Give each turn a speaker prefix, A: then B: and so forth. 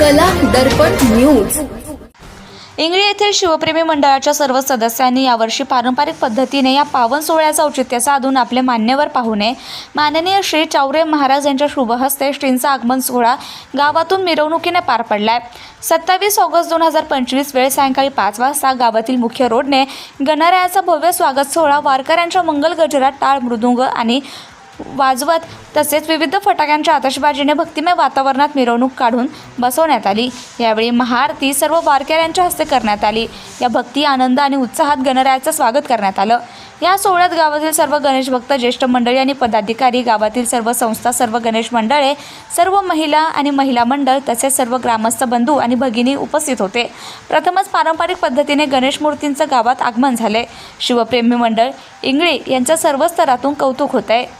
A: कला दर्पण न्यूज.
B: इंगळी येथील शिवप्रेमी मंडळाच्या सर्व सदस्यांनी यावर्षी पारंपरिक पद्धतीने या पावन सोहळ्याचा औचित्य साधून आपले मान्यवर पाहुणे माननीय श्री चावरे महाराज यांच्या शुभहस्ते श्रींचा आगमन सोहळा गावातून मिरवणुकीने पार पडलाय. सत्तावीस ऑगस्ट दोन हजार पंचवीस वेळ सायंकाळी पाच वाजता गावातील मुख्य रोडने गणरायाचा भव्य स्वागत सोहळा वारकऱ्यांच्या मंगल गजरात टाळ मृदुंग आणि वाजवत तसेच विविध फटाक्यांच्या आतषबाजीने भक्तिमय वातावरणात मिरवणूक काढून बसवण्यात आली. यावेळी महाआरती सर्व वारकऱ्यांच्या हस्ते करण्यात आली. या भक्ती आनंद आणि उत्साहात गणरायाचं स्वागत करण्यात आलं. या सोहळ्यात गावातील सर्व गणेश भक्त ज्येष्ठ मंडळी आणि पदाधिकारी गावातील सर्व संस्था सर्व गणेश मंडळे सर्व महिला आणि महिला मंडळ तसेच सर्व ग्रामस्थ बंधू आणि भगिनी उपस्थित होते. प्रथमच पारंपरिक पद्धतीने गणेश मूर्तींचं गावात आगमन झाले. शिवप्रेमी मंडळ इंगळे यांचं सर्व स्तरातून कौतुक होत आहे